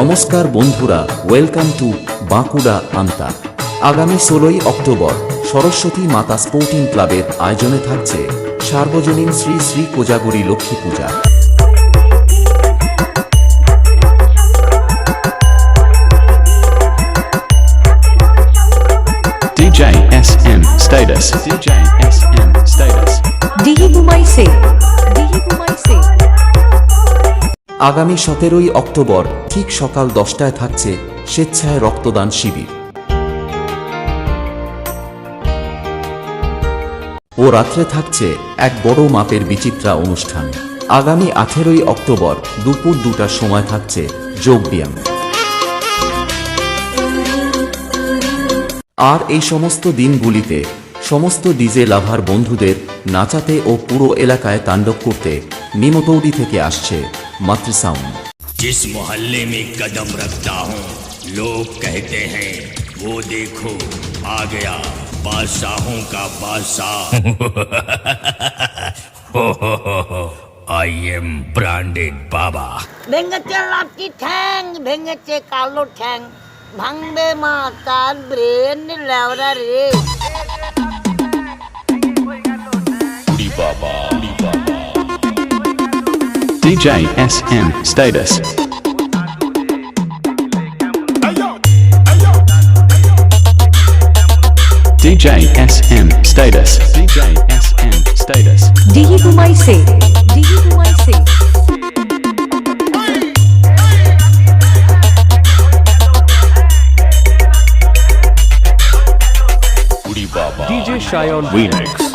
নমস্কার বন্ধুরা welcome to Bankura আন্তা আগামী ষোলোই অক্টোবর সরস্বতী মাতা স্পোর্টিং ক্লাবের আয়োজনে থাকছে সার্বজনীন শ্রী শ্রী কোজাগরী লক্ষ্মী পূজা DJ SM status. DJ SM আগামী সতেরোই অক্টোবর ঠিক সকাল দশটায় থাকছে স্বেচ্ছায় রক্তদান শিবির। ও রাত্রে থাকছে এক বড় মাপের বিচিত্রা অনুষ্ঠান। আগামী আঠেরোই অক্টোবর দুপুর দুটার সময় থাকছে যোগ ব্যায়াম আর এই সমস্ত দিনগুলিতে সমস্ত ডিজে লাভার বন্ধুদের নাচাতে ও পুরো এলাকায় তাণ্ডব করতে নিমতৌডি থেকে আসছে मात्र साउंड जिस मोहल्ले में कदम रखता हूँ लोग कहते हैं वो देखो आ गया बादशाहों का बादशाह। आई एम ब्रांडेड बाबा भेंगचे लाठी भेंगचे कालो ठँग भांगबे मातात ब्रेन रे। बाबा बाबा DJ SM status. DJ SM status. DJ SM status. Dihi Kumai se. Dihi Kumai se. DJ Shion Remix.